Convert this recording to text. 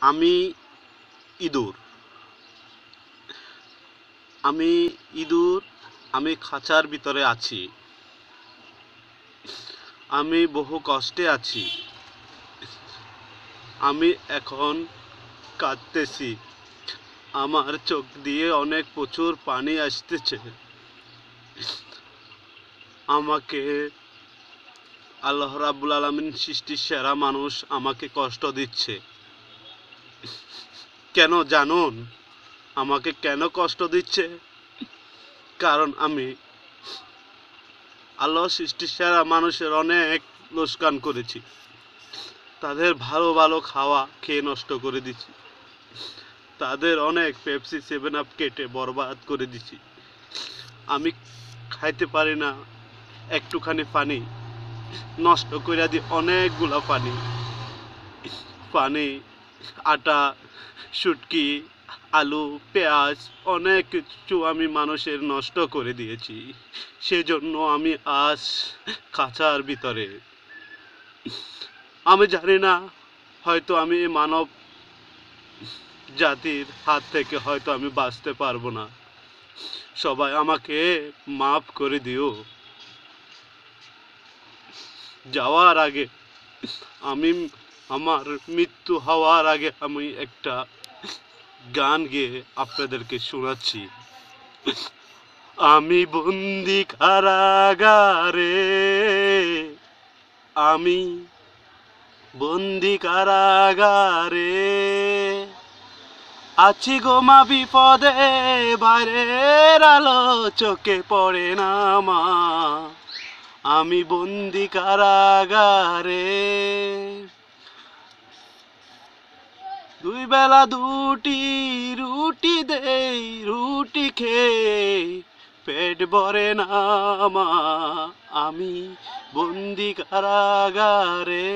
আমি ইঁদুর। আমি ইঁদুর, আমি খাঁচার ভিতরে আছি। আমি বহু কষ্টে আছি। আমি এখন কাঁদতেছি। আমার চোখ দিয়ে অনেক প্রচুর পানি আসতেছে। আমাকে আল্লাহ রাব্বুল আলমিন সৃষ্টির সেরা মানুষ আমাকে কষ্ট দিচ্ছে। কেন জানুন আমাকে কেন কষ্ট দিচ্ছে? কারণ আমি আল্লাহ সৃষ্টির সেরা মানুষের অনেক লোসকান করেছি। তাদের ভালো ভালো খাওয়া খেয়ে নষ্ট করে দিচ্ছি তাদের অনেক পেপসি সেভেন আপ কেটে বরবাদ করে দিছি আমি খাইতে পারি না, একটুখানি পানি নষ্ট করে দিই, অনেকগুলা পানি। পানি আটা, শুটকি, আলু, পেঁয়াজ, অনেক কিছু আমি মানুষের নষ্ট করে দিয়েছি। সেজন্য আমি আজ খাঁচার ভিতরে। আমি জানি না, হয়তো আমি মানব জাতির হাত থেকে হয়তো আমি বাঁচতে পারব না। সবাই আমাকে মাফ করে দিও। যাওয়ার আগে আমি আমার মৃত্যু হওয়ার আগে আমি একটা গান গেয়ে আপনাদেরকে শোনাচ্ছি। আমি বন্দি কারাগারে, আমি বন্দি কারাগারে আছি গোমা বিপদে, বাইরের আলো চোখে পড়ে না মা। আমি বন্দি কারাগারে। দুই বেলা দুটি রুটি দেই রুটি খেয়ে পেট ভরে না আমি বন্দি কারাগারে।